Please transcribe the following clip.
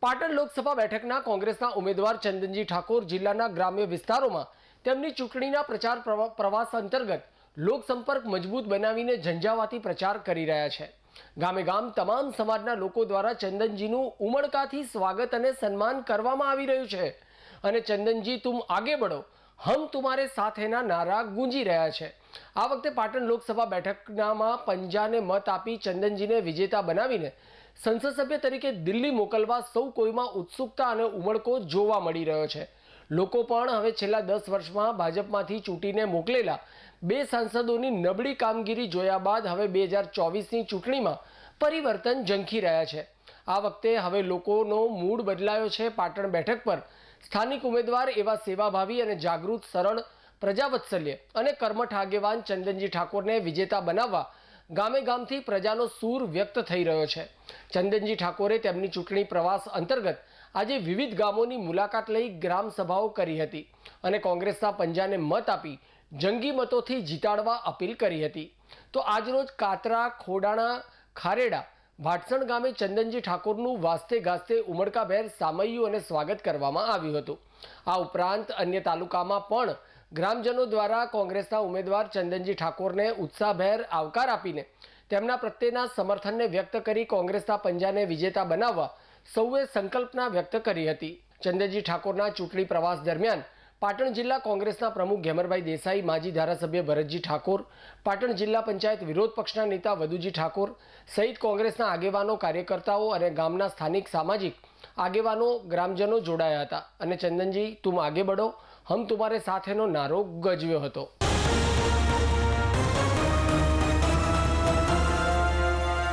પાટણ લોકસભા બેઠકના કોંગ્રેસના ઉમેદવાર ચંદનજી ઠાકોર જિલ્લાના ગ્રામ્ય વિસ્તારોમાં તેમની ચૂંટણીના પ્રચાર પ્રવા- પ્રવાસ અંતર્ગત લોકસંપર્ક મજબૂત બનાવીને ઝંઝાવાતી પ્રચાર કરી રહ્યા છે. ગામે ગામ તમામ સમાજના લોકો દ્વારા ચંદનજીનું ઉમળકાથી સ્વાગત અને સન્માન કરવામાં આવી રહ્યું છે અને ચંદનજી, તુમ આગે બઢો, હમ તુમારે સાથેના નારા ગુંજી રહ્યા છે. આ વખતે પાટણ લોકસભા બેઠકનામાં પંજાને મત આપી ચંદનજીને વિજેતા બનાવીને સંસદ સભ્ય તરીકે દિલ્હી મોકલવા સૌ કોઈમાં ઉત્સુકતા અને ઉમળકો જોવા મળી રહ્યો છે. લોકો પણ હવે છેલ્લા દસ વર્ષમાં ભાજપમાંથી ચૂંટીને મોકલેલા બે સાંસદોની નબળી કામગીરી જોયા બાદ હવે બે હજાર ચોવીસની ચૂંટણીમાં પરિવર્તન ઝંખી રહ્યા છે. આ વખતે હવે લોકોનો મૂડ બદલાયો છે. પાટણ બેઠક પર સ્થાનિક ઉમેદવાર એવા સેવાભાવી અને જાગૃત, સરળ, પ્રજાવત્સલ્ય અને કર્મઠ આગેવાન ચંદનજી ઠાકોરને વિજેતા બનાવવા ગામે ગામથી પ્રજાનો સૂર વ્યક્ત થઈ રહ્યો છે. ચંદનજી ઠાકોરે તેમની ચૂંટણી પ્રવાસ અંતર્ગત આજે વિવિધ ગામોની મુલાકાત લઈ ગ્રામ સભાઓ કરી હતી અને કોંગ્રેસના પંજાને મત આપી જંગી મતોથી જીતાડવા અપીલ કરી હતી. તો આજરોજ કાતરા, ખોડાણા, ખારેડા ભાટસણ ગામે ચંદનજી ઠાકોરનું વાસ્તે ગાસ્તે ઉમળકાભેર સામૈયું અને સ્વાગત કરવામાં આવ્યું હતું. આ ઉપરાંત અન્ય તાલુકામાં પણ ગ્રામજનો દ્વારા કોંગ્રેસના ઉમેદવાર ચંદનજી ઠાકોરને ઉત્સાહભેર આવકાર આપીને તેમના પ્રત્યેના સમર્થનને વ્યક્ત કરી કોંગ્રેસના પંજાને વિજેતા બનાવવા સૌએ સંકલ્પના વ્યક્ત કરી હતી. ચંદનજી ઠાકોરના ચૂંટણી પ્રવાસ દરમિયાન પાટણ જિલ્લા કોંગ્રેસના પ્રમુખ ઘેમરભાઈ દેસાઈ, માજી ધારાસભ્ય ભરતજી ઠાકોર, પાટણ જિલ્લા પંચાયત વિરોધ પક્ષના નેતા વધુજી ઠાકોર સહિત કોંગ્રેસના આગેવાનો, કાર્યકર્તાઓ અને ગામના સ્થાનિક સામાજિક આગેવાનો, ગ્રામજનો જોડાયા હતા. અને ચંદનજી, તું આગે બઢો હમ તુમ્હારે સાથેનો નારો ગજવ્યો હતો.